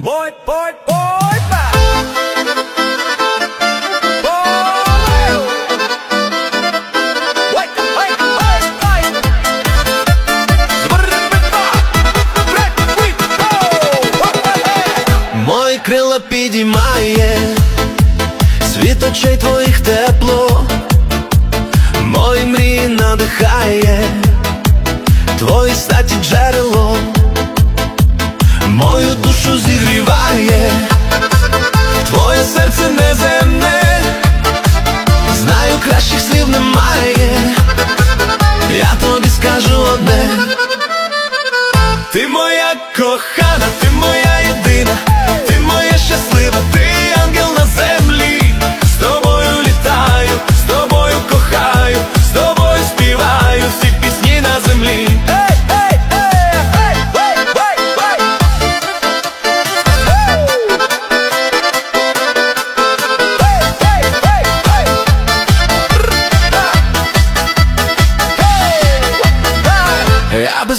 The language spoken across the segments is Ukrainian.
Boy, boy, boy, back. Мої крила підіймає, світ очей твоїх тепло, мої мрії надихає, твої статі джерело, душу зігріває, твоє серце неземне, знаю, кращих слів немає, я тобі скажу одне. Ти моя кохана, ти моя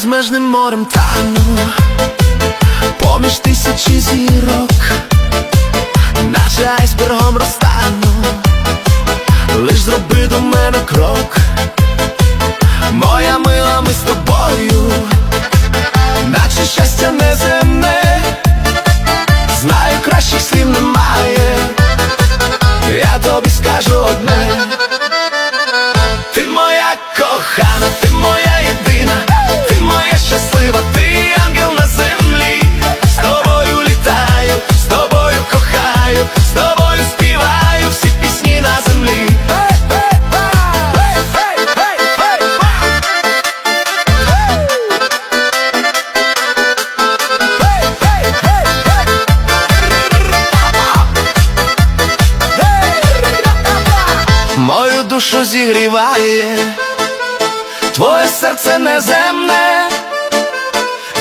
безмежним морем тану, поміж тисячі зірок, наче айсбергом розтану, лиш зроби до мене крок, душу зігріває, твоє серце неземне,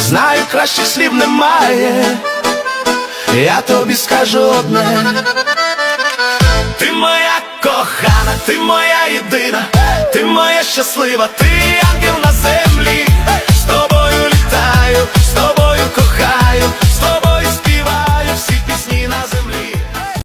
знаю, кращих слів немає, я тобі скажу одне, ти моя кохана, ти моя єдина, ти моя щаслива, ти ангел на землі, з тобою літаю.